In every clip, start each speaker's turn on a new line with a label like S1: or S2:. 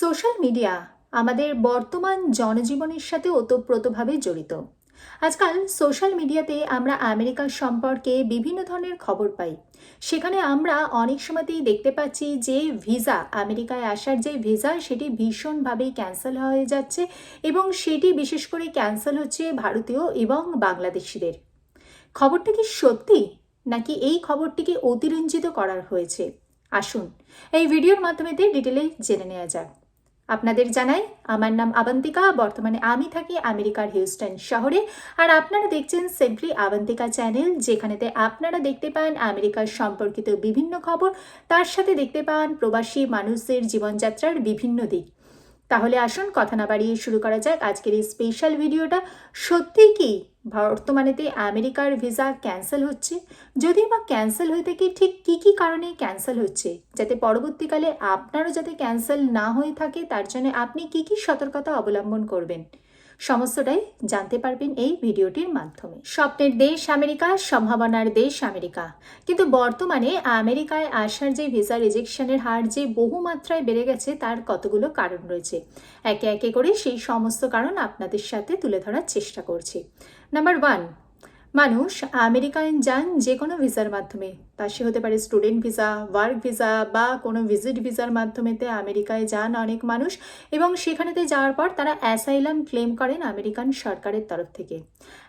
S1: Social media আমাদের বর্তমান জনজীবনের সাথে ওতপ্রোতভাবে জড়িত। আজকাল সোশ্যাল মিডিয়াতে আমরা আমেরিকার সম্পর্কে বিভিন্ন ধরনের খবর পাই। সেখানে আমরা অনেক সময়তেই দেখতে পাচ্ছি যে ভিসা, আমেরিকায় আসার যে ভিসা, সেটি ভীষণভাবেই ক্যান্সেল হয়ে যাচ্ছে এবং সেটি বিশেষ করে ক্যান্সেল হচ্ছে ভারতীয় এবং বাংলাদেশিদের। খবরটা কি সত্যি? নাকি এই খবরটিকে অতিরঞ্জিত করার হয়েছে? আসুন, এই ভিডিওর মাধ্যমে ডিটেলে জেনে নেওয়া যাক। আপনাদের জানাই, আমার নাম আবন্তিকা, বর্তমানে আমি থাকি আমেরিকার হিউস্টন শহরে। আর আপনারা দেখছেন সেম্পলি আবন্তিকা চ্যানেল, যেখানেতে আপনারা দেখতে পান আমেরিকার সম্পর্কিত বিভিন্ন খবর। তার সাথে দেখতে পান প্রবাসী মানুষদের জীবনযাত্রার বিভিন্ন দিক। তাহলে আসুন কথা না বাড়িয়ে শুরু করা যাক আজকের এই স্পেশাল ভিডিওটা সত্যিই কি বর্তমানেতে আমেরিকার ভিসা ক্যান্সেল হচ্ছে? যদি বা ক্যান্সেল হয়ে থাকে, ঠিক কি কি কারণে ক্যান্সেল হচ্ছে? যাতে পরবর্তীকালে আপনারও যাতে ক্যান্সেল না হয়ে থাকে, তার জন্য আপনি কি কি সতর্কতা অবলম্বন করবেন? সমস্তটাই জানতে পারবেন এই ভিডিওটির মাধ্যমে। স্বপ্নের দেশ আমেরিকা, সম্ভাবনার দেশ আমেরিকা। কিন্তু বর্তমানে আমেরিকায় আসার যে ভিসা রিজেকশনের হার যে বহুমাত্রায় বেড়ে গেছে, তার কতগুলো কারণ রয়েছে। একে একে করে সেই সমস্ত কারণ আপনাদের সাথে তুলে ধরার চেষ্টা করছি। নাম্বার ওয়ান মানুষ আমেরিকায় যান যে কোনো ভিসার মাধ্যমে। তা সে হতে পারে স্টুডেন্ট ভিসা, ওয়ার্ক ভিসা বা কোনো ভিজিট ভিসার মাধ্যমেতে আমেরিকায় যান অনেক মানুষ এবং সেখানেতে যাওয়ার পর তারা অ্যাসাইলাম ক্লেম করেন আমেরিকান সরকারের তরফ থেকে।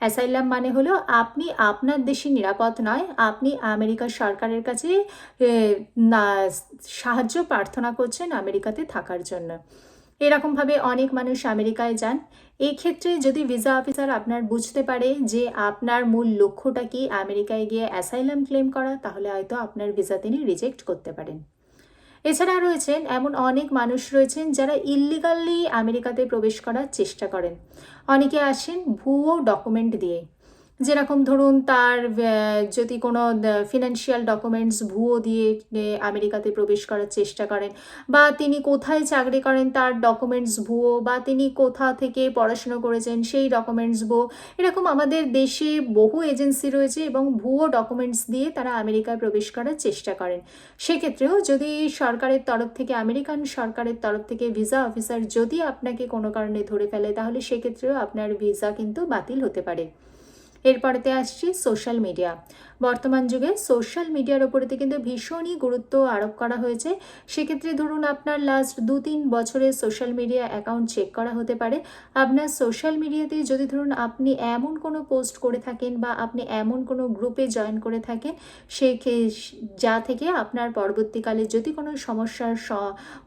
S1: অ্যাসাইলাম মানে হলো, আপনি আপনার দেশে নিরাপদ নয়, আপনি আমেরিকা সরকারের কাছে সাহায্য প্রার্থনা করছেন আমেরিকাতে থাকার জন্য। এরকমভাবে অনেক মানুষ আমেরিকায় যান। এই ক্ষেত্রে যদি ভিসা অফিসার আপনার বুঝতে পারে যে আপনার মূল লক্ষ্যটা কি আমেরিকায় গিয়ে অ্যাসাইলাম ক্লেম করা, তাহলে হয়তো আপনার ভিসা তিনি রিজেক্ট করতে পারেন। এছাড়া রয়েছেন এমন অনেক মানুষ রয়েছেন যারা ইল্লিগালি আমেরিকাতে প্রবেশ করার চেষ্টা করেন। অনেকে আসেন ভুয়ো ডকুমেন্ট দিয়ে। যেরকম ধরুন তার যদি কোনো ফিনান্সিয়াল ডকুমেন্টস ভুয়ো দিয়ে আমেরিকাতে প্রবেশ করার চেষ্টা করেন বা তিনি কোথায় চাকরি করেন তার ডকুমেন্টস ভুয়ো বা তিনি কোথা থেকে পড়াশুনো করেছেন সেই ডকুমেন্টস ভুয়ো, এরকম আমাদের দেশে বহু এজেন্সি রয়েছে এবং ভুয়ো ডকুমেন্টস দিয়ে তারা আমেরিকায় প্রবেশ করার চেষ্টা করেন। সেক্ষেত্রেও যদি সরকারের তরফ থেকে, আমেরিকান সরকারের তরফ থেকে ভিসা অফিসার যদি আপনাকে কোনো কারণে ধরে ফেলে, তাহলে সেক্ষেত্রেও আপনার ভিসা কিন্তু বাতিল হতে পারে। এরপরেতে আসছি সোশ্যাল মিডিয়া বর্তমান যুগে সোশ্যাল মিডিয়ার ওপরেতে কিন্তু ভীষণই গুরুত্ব আরোপ করা হয়েছে। সেক্ষেত্রে ধরুন আপনার লাস্ট দু তিন বছরের সোশ্যাল মিডিয়া অ্যাকাউন্ট চেক করা হতে পারে। আপনার সোশ্যাল মিডিয়াতে যদি ধরুন আপনি এমন কোনো পোস্ট করে থাকেন বা আপনি এমন কোনো গ্রুপে জয়েন করে থাকেন, সে যা থেকে আপনার পরবর্তীকালে যদি কোনো সমস্যার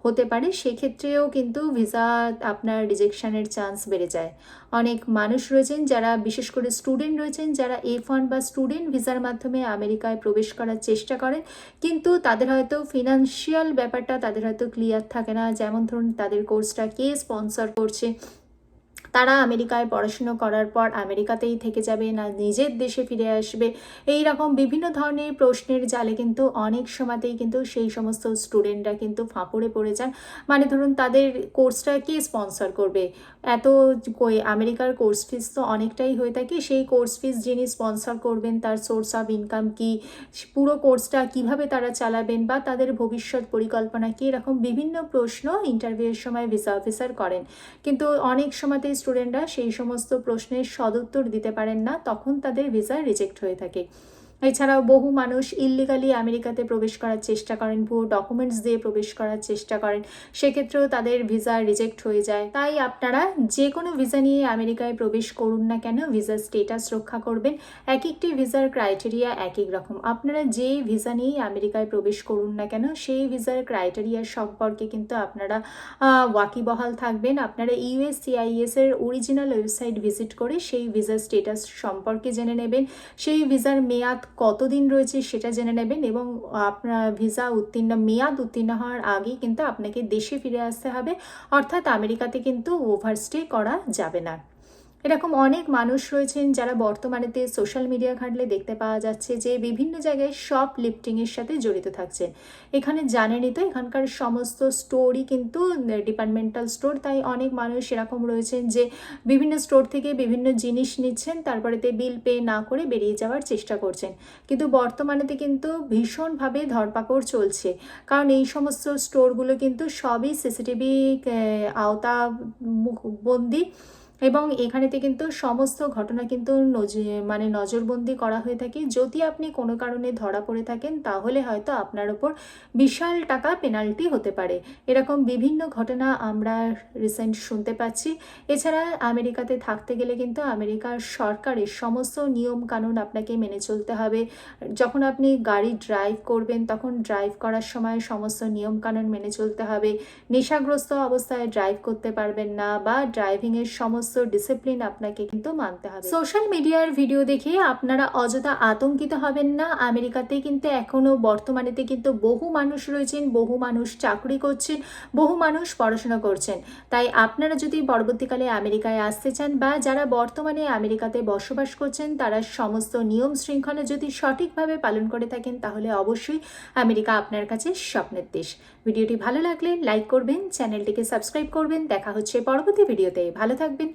S1: হতে পারে, সেক্ষেত্রেও কিন্তু ভিসা আপনার রিজেকশনের চান্স বেড়ে যায়। অনেক মানুষ রয়েছেন যারা বিশেষ করে স্টুডেন্ট রয়েছেন যারা এফ ওয়ান বা স্টুডেন্ট ভিসার মাধ্যমে আমেরিকায় প্রবেশ করার চেষ্টা করেন। কিন্তু তাদের হয়তো ফিনান্সিয়াল ব্যাপারটা তাদের হয়তো ক্লিয়ার থাকে না। যেমন ধরুন তাদের কোর্সটা কে স্পন্সর করছে? তারা আমেরিকায় পড়াশুনো করার পর আমেরিকাতেই থেকে যাবে, না নিজের দেশে ফিরে আসবে। এই রকম বিভিন্ন ধরনের প্রশ্নের জালে কিন্তু অনেক সময়তেই কিন্তু সেই সমস্ত স্টুডেন্টরা কিন্তু ফাঁপড়ে পড়ে যান। মানে ধরুন তাদের কোর্সটা কে স্পন্সর করবে? এত আমেরিকার কোর্স ফিস তো অনেকটাই হয়ে থাকে। সেই কোর্স ফিস যিনি স্পন্সর করবেন, তার সোর্স অফ ইনকাম কি? পুরো কোর্সটা কীভাবে তারা চালাবেন বা তাদের ভবিষ্যৎ পরিকল্পনা কি? এরকম বিভিন্ন প্রশ্ন ইন্টারভিউয়ের সময় ভিসা অফিসার করেন। কিন্তু অনেক সময়তে স্টুডেন্টরা সেই সমস্ত প্রশ্নের সদুত্তর দিতে পারেন না তখন তাদের ভিসা রিজেক্ট হয়ে থাকে। এছাড়াও বহু মানুষ ইল্লিগালি আমেরিকাতে প্রবেশ করার চেষ্টা করেন, ভুয়ো ডকুমেন্টস দিয়ে প্রবেশ করার চেষ্টা করেন। সেক্ষেত্রেও তাদের ভিসা রিজেক্ট হয়ে যায়। তাই আপনারা যে কোনো ভিসা নিয়ে আমেরিকায় প্রবেশ করুন না কেন ভিসার স্টেটাস রক্ষা করবেন। এক একটি ভিসার ক্রাইটেরিয়া এক এক রকম। আপনারা যে ভিসা নিয়েই আমেরিকায় প্রবেশ করুন না কেন, সেই ভিসার ক্রাইটেরিয়া সম্পর্কে কিন্তু আপনারা ওয়াকিবহাল থাকবেন। আপনারা ইউএসসিআইএস এর অরিজিনাল ওয়েবসাইট ভিজিট করে সেই ভিসার স্টেটাস সম্পর্কে জেনে নেবেন। সেই ভিসার মেয়াদ কতদিন রয়েছে সেটা জেনে নেবেন এবং আপনার ভিসা উত্তীর্ণ, মেয়াদ উত্তীর্ণ হওয়ার আগেই কিন্তু আপনাকে দেশে ফিরে আসতে হবে। অর্থাৎ আমেরিকাতে কিন্তু ওভারস্টে করা যাবে না। এরকম অনেক মানুষ রয়েছেন যারা বর্তমানেতে সোশ্যাল মিডিয়া ঘাটলে দেখতে পাওয়া যাচ্ছে যে বিভিন্ন জায়গায় শপ লিফটিংয়ের সাথে জড়িত থাকছেন এখানে জানেনই তো, এখানকার সমস্ত স্টোরই কিন্তু ডিপার্টমেন্টাল স্টোর তাই অনেক মানুষ এরকম রয়েছেন যে বিভিন্ন স্টোর থেকে বিভিন্ন জিনিস নিচ্ছেন, তারপরেতে বিল পে না করে বেরিয়ে যাওয়ার চেষ্টা করছেন। কিন্তু বর্তমানেতে কিন্তু ভীষণভাবে ধরপাকড় চলছে। কারণ এই সমস্ত স্টোরগুলো কিন্তু সবই সিসিটিভি আওতা মুখবন্দি এবং এখানেতে কিন্তু সমস্ত ঘটনা কিন্তু মানে নজরবন্দি করা হয়ে থাকে। যদি আপনি কোনো কারণে ধরা পড়ে থাকেন, তাহলে হয়তো আপনার ওপর বিশাল টাকা পেনাল্টি হতে পারে। এরকম বিভিন্ন ঘটনা আমরা রিসেন্ট শুনতে পাচ্ছি। এছাড়া আমেরিকাতে থাকতে গেলে কিন্তু আমেরিকার সরকারের সমস্ত নিয়ম কানুন আপনাকে মেনে চলতে হবে। যখন আপনি গাড়ি ড্রাইভ করবেন, তখন ড্রাইভ করার সময় সমস্ত নিয়ম কানুন মেনে চলতে হবে। নেশাগ্রস্ত অবস্থায় ড্রাইভ করতে পারবেন না বা ড্রাইভিংয়ের সমস্ত ডিসিপ্লিন আপনাকে কিন্তু মানতে হবে। সোশ্যাল মিডিয়ার ভিডিও দেখে আপনারা অযথা আতঙ্কিত হবেন না। আমেরিকাতে কিন্তু এখনও বর্তমানেতে কিন্তু বহু মানুষ রয়েছেন, বহু মানুষ চাকরি করছেন, বহু মানুষ পড়াশোনা করছেন। তাই আপনারা যদি পরবর্তীকালে আমেরিকায় আসতে চান বা যারা বর্তমানে আমেরিকাতে বসবাস করছেন, তারা সমস্ত নিয়ম শৃঙ্খলা যদি সঠিকভাবে পালন করে থাকেন, তাহলে অবশ্যই আমেরিকা আপনার কাছে স্বপ্নের দেশ। ভিডিওটি ভালো লাগলে লাইক করবেন, চ্যানেলটিকে সাবস্ক্রাইব করবেন। দেখা হচ্ছে পরবর্তী ভিডিওতে। ভালো থাকবেন।